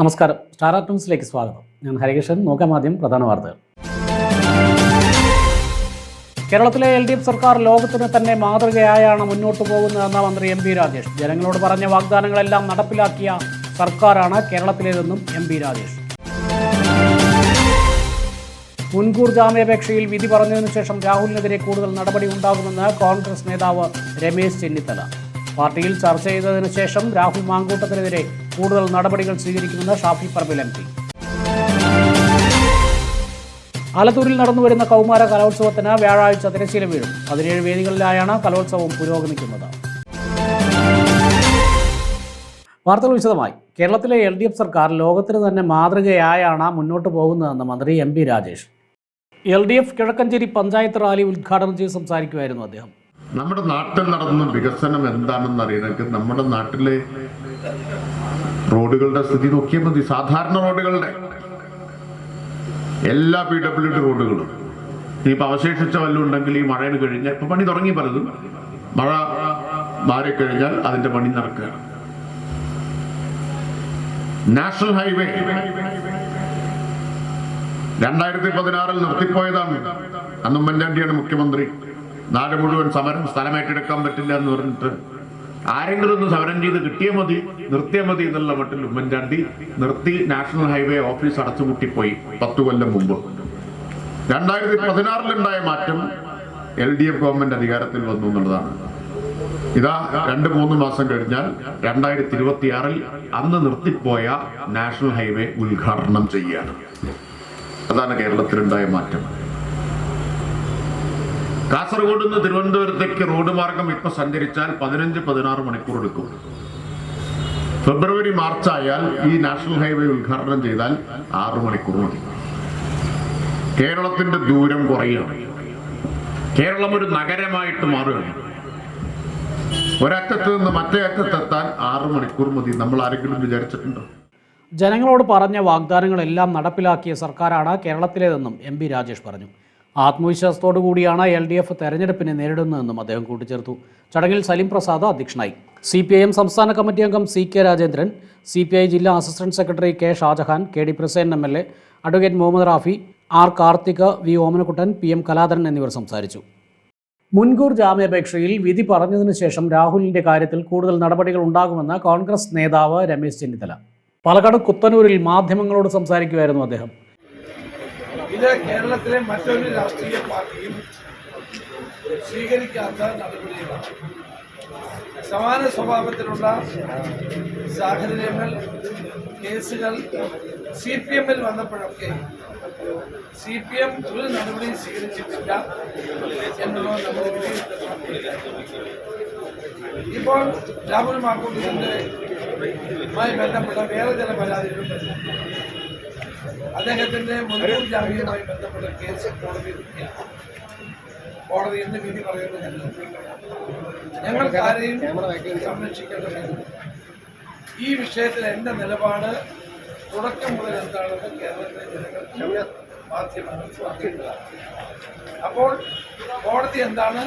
നമസ്കാരം. Star art ന്യൂസിലേക്ക് സ്വാഗതം. ഞാൻ ഹരികൃഷ്ണൻ. നോക്കാം ആദ്യം പ്രധാന വാർത്തകൾ. കേരളത്തിലെ എൽ ഡി എഫ് സർക്കാർ ലോകത്തിന് തന്നെ മാതൃകയായാണ് മുന്നോട്ട് പോകുന്നതെന്ന മന്ത്രി എം പി രാജേഷ്. ജനങ്ങളോട് പറഞ്ഞ വാഗ്ദാനങ്ങളെല്ലാം നടപ്പിലാക്കിയ സർക്കാരാണ് കേരളത്തിലേതെന്നും എം പി രാജേഷ്. മുൻകൂർ ജാമ്യാപേക്ഷയിൽ വിധി പറഞ്ഞതിനു ശേഷം രാഹുലിനെതിരെ കൂടുതൽ നടപടി ഉണ്ടാകുമെന്ന് കോൺഗ്രസ് നേതാവ് രമേശ് ചെന്നിത്തല. പാർട്ടിയിൽ ചർച്ച ചെയ്തതിനു ശേഷം രാഹുൽ മാങ്കൂട്ടത്തിനെതിരെ കൂടുതൽ നടപടികൾ സ്വീകരിക്കുമെന്ന് ഷാഫി പറമ്പിൽ എം പി. ആലത്തൂരിൽ നടന്നുവരുന്ന കൗമാര കലോത്സവത്തിന് വ്യാഴാഴ്ച തിരശ്ശീല വീഴും. പതിനേഴ് വേദികളിലായാണ് കലോത്സവം പുരോഗമിക്കുന്നത്. വാർത്തകൾ വിശദമായി. കേരളത്തിലെ എൽ ഡി എഫ് സർക്കാർ ലോകത്തിന് തന്നെ മാതൃകയായാണ് മുന്നോട്ട് പോകുന്നതെന്ന് മന്ത്രി M P Rajesh. L D F Kizhakkanchery panchayat rally ഉദ്ഘാടനം ചെയ്ത് സംസാരിക്കുമായിരുന്നു അദ്ദേഹം. നമ്മുടെ നാട്ടിൽ നടന്ന വികസനം എന്താണെന്ന് അറിയണമെങ്കിൽ നമ്മുടെ നാട്ടിലെ റോഡുകളുടെ സ്ഥിതി നോക്കിയാൽ മതി. സാധാരണ റോഡുകളുടെ എല്ലാ പി ഡബ്ല്യു ഡി റോഡുകളും. ഇനിയിപ്പോൾ അവശേഷിച്ച വല്ലതും ഉണ്ടെങ്കിൽ ഈ മഴയിൽ കഴിഞ്ഞാൽ ഇപ്പൊ പണി തുടങ്ങി പലതും. മഴ മാറിക്കഴിഞ്ഞാൽ അതിന്റെ പണി നടക്കുകയാണ് നാഷണൽ ഹൈവേ രണ്ടായിരത്തി പതിനാറിൽ നിർത്തിപ്പോയതാണ്. അന്നും ഉമ്മൻചാണ്ടിയാണ് മുഖ്യമന്ത്രി. നാട് മുഴുവൻ സമരം സ്ഥലമേറ്റെടുക്കാൻ പറ്റില്ല എന്ന് പറഞ്ഞിട്ട് ആരെങ്കിലും ഒന്ന് സമരം ചെയ്ത് കിട്ടിയ മതി നിർത്തിയാൽ മതി എന്നുള്ള മട്ടിൽ ഉമ്മൻചാണ്ടി നിർത്തി നാഷണൽ ഹൈവേ ഓഫീസ് അടച്ചുപൂട്ടിപ്പോയി പത്തു കൊല്ലം മുമ്പ്. രണ്ടായിരത്തി പതിനാറിലുണ്ടായ മാറ്റം എൽ ഡി എഫ് ഗവൺമെന്റ് അധികാരത്തിൽ വന്നു എന്നുള്ളതാണ്. ഇതാ രണ്ട് മൂന്ന് മാസം കഴിഞ്ഞാൽ രണ്ടായിരത്തി ഇരുപത്തിയാറിൽ അന്ന് നിർത്തിപ്പോയ നാഷണൽ ഹൈവേ ഉദ്ഘാടനം ചെയ്യുകയാണ്. അതാണ് കേരളത്തിലുണ്ടായ മാറ്റം. കാസർഗോഡ് നിന്ന് തിരുവനന്തപുരത്തേക്ക് റോഡ് മാർഗം ഇപ്പൊ സഞ്ചരിച്ചാൽ പതിനഞ്ച് പതിനാറ് മണിക്കൂർ എടുക്കും. ഫെബ്രുവരി മാർച്ച് ആയാൽ ഈ നാഷണൽ ഹൈവേ ഉദ്ഘാടനം ചെയ്താൽ ആറു മണിക്കൂർ മതി. കേരളത്തിന്റെ ദൂരം കുറയുകയാണ് കേരളം ഒരു നഗരമായിട്ട് മാറുകയാണ്. ഒരറ്റത്ത് നിന്ന് മറ്റേ അറ്റത്തെത്താൻ ആറു മണിക്കൂർ മതി. നമ്മൾ ആരെങ്കിലും വിചാരിച്ചിട്ടുണ്ടോ? ജനങ്ങളോട് പറഞ്ഞ വാഗ്ദാനങ്ങളെല്ലാം നടപ്പിലാക്കിയ സർക്കാരാണ് കേരളത്തിലേതെന്നും എം രാജേഷ് പറഞ്ഞു. ആത്മവിശ്വാസത്തോടു കൂടിയാണ് എൽ ഡി എഫ് തെരഞ്ഞെടുപ്പിനെ നേരിടുന്നതെന്നും അദ്ദേഹം കൂട്ടിച്ചേർത്തു. ചടങ്ങിൽ സലീം പ്രസാദ് അധ്യക്ഷനായി. സി പി ഐ എം സംസ്ഥാന കമ്മിറ്റി അംഗം C K Rajendran C P I ജില്ലാ assistant secretary K Shajahan K D Prasen M L A advocate Muhammad Rafi R Karthik V Omanakuttan P M Kaladharan എന്നിവർ സംസാരിച്ചു. മുൻകൂർ ജാമ്യാപേക്ഷയിൽ വിധി പറഞ്ഞതിനു ശേഷം രാഹുലിന്റെ കാര്യത്തിൽ കൂടുതൽ നടപടികൾ ഉണ്ടാകുമെന്ന് കോൺഗ്രസ് നേതാവ് രമേശ് ചെന്നിത്തല. പാലക്കാട് കുത്തനൂരിൽ മാധ്യമങ്ങളോട് സംസാരിക്കുമായിരുന്നു അദ്ദേഹം. ഇത് കേരളത്തിലെ മറ്റൊരു രാഷ്ട്രീയ പാർട്ടിയും സ്വീകരിക്കാത്ത നടപടികളാണ് സമാന സ്വഭാവത്തിലുള്ള സാഹചര്യങ്ങൾ കേസുകൾ സി പി എമ്മിൽ വന്നപ്പോഴൊക്കെ സി പി എം ഒരു നടപടിയും സ്വീകരിച്ചിട്ടില്ല എന്നുള്ളത് നമ്മുടെ വിലയിരുത്തുന്നു ഇപ്പോൾ രാഹുൽ മാക്കൂട്ടിന്റെ മായി ബന്ധപ്പെട്ട വേറെ ചില പരാതികളും അദ്ദേഹത്തിന്റെ മുൻകൂർ ജാമ്യവുമായി ബന്ധപ്പെട്ട കേസ് കോടതി. കോടതി എന്ന് വിധി പറയുന്നത് ഞങ്ങൾ ആരെയും സംരക്ഷിക്കേണ്ടതായിരുന്നു ഈ വിഷയത്തിൽ എന്റെ നിലപാട് തുടക്കം മുതൽ എന്താണെന്ന് കേരളത്തിലെ ജനങ്ങൾക്ക് മാധ്യമങ്ങൾ അപ്പോൾ കോടതി എന്താണ്